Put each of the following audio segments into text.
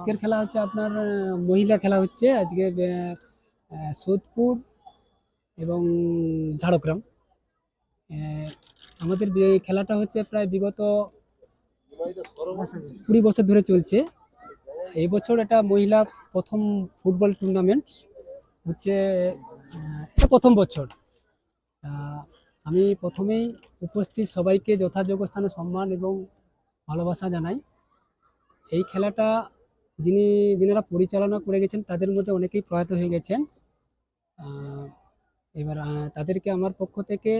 আজকের খেলা হচ্ছে আপনার, মহিলা খেলা হচ্ছে আজকে সোদপুর এবং ঝাড়গ্রাম। আমাদের খেলাটা হচ্ছে প্রায় বিগত কুড়ি বছর ধরে চলছে। এই বছর এটা মহিলা প্রথম ফুটবল টুর্নামেন্ট হচ্ছে এটা প্রথম বছর। আমি প্রথমেই উপস্থিত সবাইকে যথাযোগ্য স্থানে সম্মান এবং ভালোবাসা জানাই। এই খেলাটা যিনি, যিনারা পরিচালনা করে গেছেন, তাদের মধ্যে অনেকেই প্রয়াত হয়ে গেছেন। এবার তাদেরকে আমার পক্ষ থেকে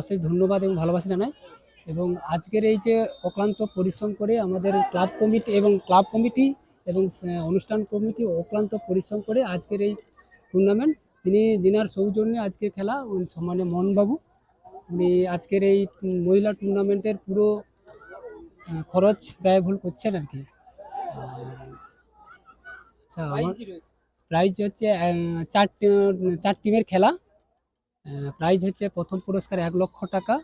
অশেষ ধন্যবাদ এবং ভালোবাসা জানাই। এবং আজকের এই যে অক্লান্ত পরিশ্রম করে আমাদের ক্লাব কমিটি এবং ক্লাব কমিটি এবং অনুষ্ঠান কমিটি অক্লান্ত পরিশ্রম করে আজকের এই টুর্নামেন্ট তিনি, যিনার সৌজন্যে আজকে খেলা, উনি সম্মানীয় মোহনবাবু। উনি আজকের এই মহিলা টুর্নামেন্টের পুরো খরচ ব্যয়ভুল করছেন আর কি। আচ্ছা আমার প্রাইজ হচ্ছে আহ, চার চার টিমের খেলা। প্রাইজ হচ্ছে প্রথম পুরস্কার এক লক্ষ টাকা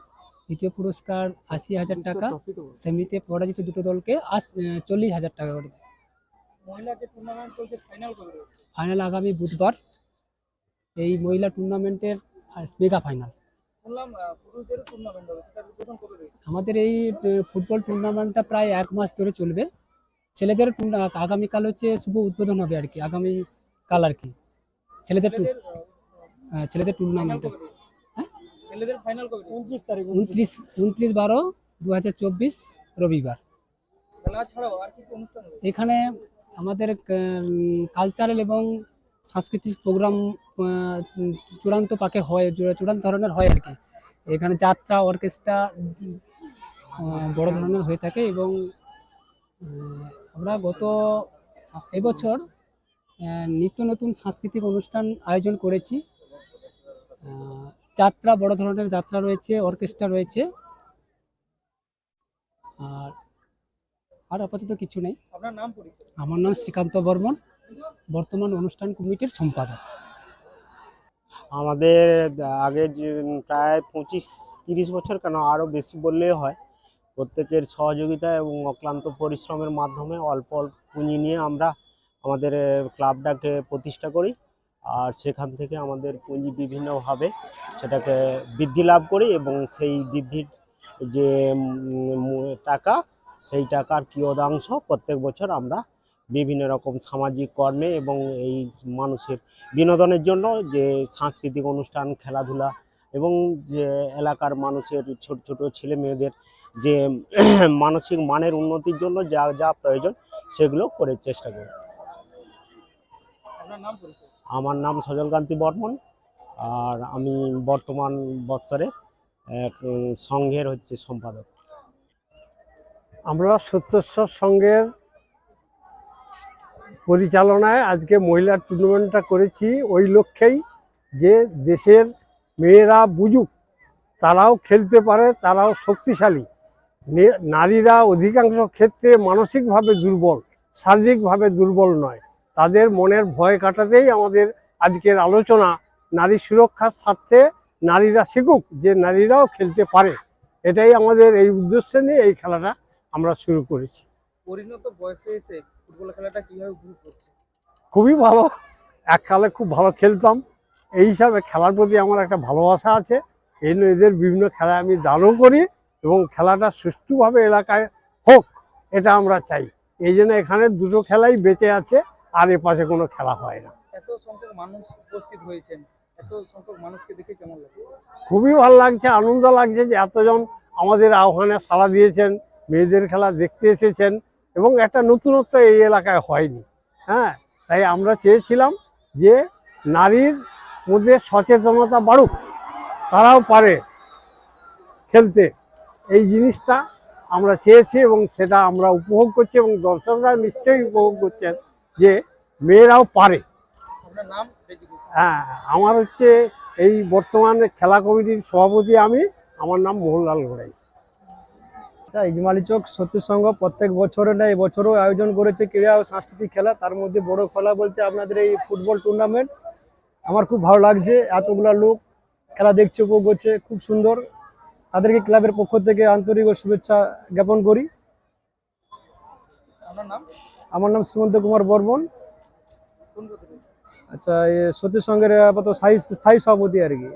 দ্বিতীয় পুরস্কার আশি হাজার টাকা সেমিতে পরাজিত দুটো দলকে আশ- চল্লিশ হাজার টাকা করে ফাইনাল আগামী বুধবার। এই মহিলা টুর্নামেন্টের মেগা ফাইনাল শুনলাম আহ, পুরুষদেরও টুর্নামেন্ট হবে সেটার উদ্বোধন কবে আমাদের এই ফুটবল টুর্নামেন্টটা প্রায় এক মাস ধরে চলবে। ছেলেদের আগামীকাল হচ্ছে শুভ উদ্বোধন হবে আর কি আগামী কাল আর কি। ছেলেদের টু- ছেলেদের টুর্নামেন্ট হ্যাঁ? ছেলেদের ফাইনাল কবে উনত্রিশ তারিখ উনত্রিশ। উনত্রিশ বারো দু হাজার চব্বিশ রবিবার। খেলা ছাড়াও আর কি কি অনুষ্ঠান এখানে আমাদের কালচারাল এবং সাংস্কৃতিক প্রোগ্রাম চূড়ান্ত পাকে হয় চূড়ান্ত ধরনের হয় আর কি। এখানে যাত্রা অর্কেস্ট্রা বড় ধরনের হয়ে থাকে এবং আমরা গত এবছর নিত্য নতুন সাংস্কৃতিক অনুষ্ঠান আয়োজন করেছি। যাত্রা বড় ধরনের যাত্রা রয়েছে অর্কেস্ট্রা রয়েছে। আর আর আপাতত কিছু নেই। আপনার নাম আমার নাম শ্রীকান্ত বর্মন। বর্তমান অনুষ্ঠান কমিটির সম্পাদক। আমাদের আগে প্রায় পঁচিশ, তিরিশ বছর কেন আরও বেশি বললেই হয়। প্রত্যেকের সহযোগিতা এবং অক্লান্ত পরিশ্রমের মাধ্যমে অল্প অল্প পুঁজি নিয়ে আমরা আমাদের ক্লাবটাকে প্রতিষ্ঠা করি। আর সেখান থেকে আমাদের পুঁজি বিভিন্নভাবে সেটাকে বৃদ্ধি লাভ করি এবং সেই বৃদ্ধির যে টাকা, সেই টাকার কিয়দাংশ প্রত্যেক বছর আমরা বিভিন্ন রকম সামাজিক কর্মে এবং এই মানুষের বিনোদনের জন্য যে সাংস্কৃতিক অনুষ্ঠান খেলাধুলা এবং যে এলাকার মানুষের ছোট ছোট ছেলে মেয়েদের যে মানসিক মানের উন্নতির জন্য যা যা প্রয়োজন সেগুলো করে চেষ্টা করি আমার নাম সজলকান্তি বর্মন আর আমি বর্তমান বৎসরে সংঘের হচ্ছে সম্পাদক। আমরা সত্যেশ্বর সংঘের পরিচালনায় আজকে মহিলা টুর্নামেন্টটা করেছি। ওই লক্ষ্যেই যে দেশের মেয়েরা বুঝুক, তারাও খেলতে পারে, তারাও শক্তিশালী। নারীরা অধিকাংশ ক্ষেত্রে মানসিকভাবে দুর্বল, শারীরিকভাবে দুর্বল নয়। তাদের মনের ভয় কাটাতেই আমাদের আজকের আলোচনা, নারী সুরক্ষার স্বার্থে নারীরা শিখুক যে নারীরাও খেলতে পারে। এটাই আমাদের এই উদ্দেশ্য নিয়ে এই খেলাটা আমরা শুরু করেছি। পরিণত বয়সে এসে ফুটবল খেলাটা কীভাবে উপভোগ করছে? খুবই ভালো। এককালে খুব ভালো খেলতাম। এই হিসাবে খেলার প্রতি আমার একটা ভালোবাসা আছে। এই জন্য এদের বিভিন্ন খেলায় আমি দানও করি এবং খেলাটা সুষ্ঠুভাবে এলাকায় হোক এটা আমরা চাই। এই জন্য এখানে দুটো খেলাই বেঁচে আছে আর এ পাশে কোনো খেলা হয় না। এত সংখ্যক মানুষ উপস্থিত হয়েছেন। এত সংখ্যক মানুষকে দেখে কেমন লাগছে? খুবই ভালো লাগছে আনন্দ লাগছে যে এতজন আমাদের আহ্বানে সাড়া দিয়েছেন মেয়েদের খেলা দেখতে এসেছেন। এবং একটা নতুনত্ব এই এলাকায় হয়নি। হ্যাঁ তাই আমরা চেয়েছিলাম যে নারীর মধ্যে সচেতনতা বাড়ুক তারাও পারে খেলতে। এই জিনিসটা আমরা চেয়েছি এবং সেটা আমরা উপভোগ করছি এবং দর্শকরা নিশ্চয়ই উপভোগ করছেন যে মেয়েরাও পারে। হ্যাঁ আমার হচ্ছে এই বর্তমানে খেলা কমিটির সভাপতি আমি আমার নাম মোহনলাল ঘোড়াই। আচ্ছা ইজমালি চক সত্যি সংঘ প্রত্যেক বছরে না এবছরও আয়োজন করেছে ক্রীড়া ও সাংস্কৃতিক খেলা। তার মধ্যে বড় খেলা বলতে আপনাদের এই ফুটবল টুর্নামেন্ট আমার খুব ভালো লাগছে এতগুলা লোক খেলা দেখছে উপভোগ করছে খুব সুন্দর। তাদেরকে ক্লাবের পক্ষ থেকে আন্তরিক ও শুভেচ্ছা জ্ঞাপন করি। আমার নাম শ্রীমন্ত কুমার বর্মন। আচ্ছা এ সতীর সঙ্গের আপাতত স্থায়ী সভাপতি আর কি।